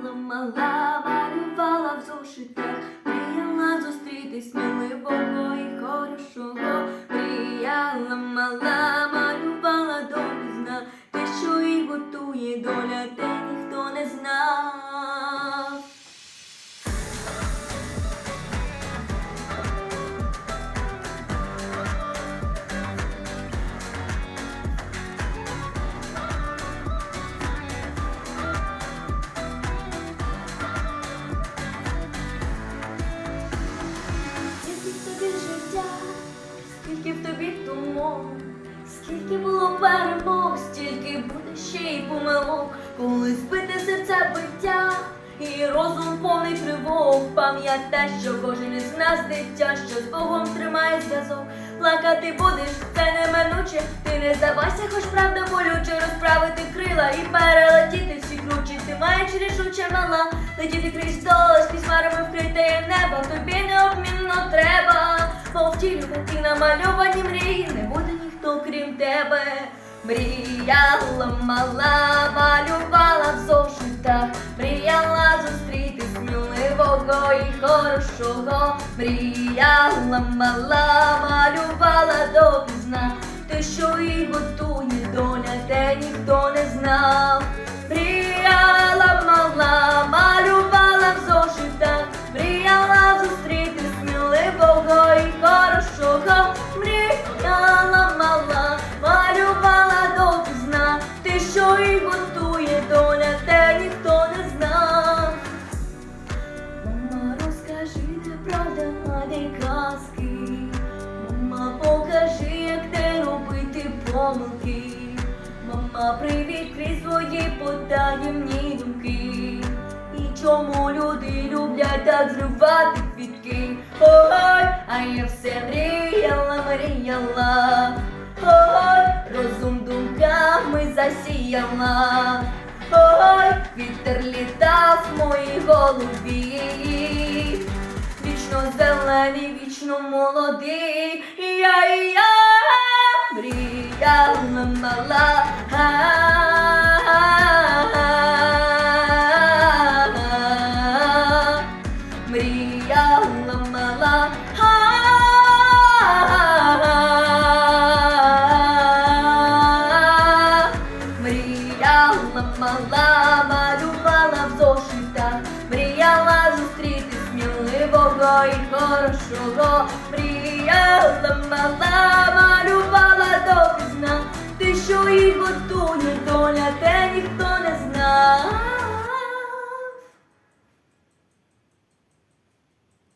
Була мала, малювала в зошитах, мріяла зустрітись нелибого і хорошого, мріяла мала, малювала допізна, те, що і готує доля, те ніхто не знав. Перемог, стільки буде ще й помилок, коли збите серце биття, і розум повний тривог, пам'ятай, що кожен із нас дитя, що з Богом тримає зв'язок. Плакати будеш, це неминуче, ти не здавайся, хоч правда болюче, розправити крила і перелетіти всі кручі. Ти маєш рішуче мала, летіти крізь дощ, пісьмарами вкрите небо, тобі необмінно треба, бо втілювати намальовані мрії, тебе. Мріяла мала, малювала в зошитах, мріяла зустріти сміливого і хорошого. Мріяла мала, малювала допізна, те, що і готує помилки. Мама, привідкрий свої потаємні думки. І чому люди люблять так зривати квітки? Ой, а я все мріяла, мріяла. Ой, розум думками засіяла. Ой, вітер літав в моїй голові. Вічно зелений, вічно молодий. Я, я мріяла мала. Мріяла мала. Мріяла мала, малювала в зошитах, мріяла зустріти сміливого і хорошого, мріяла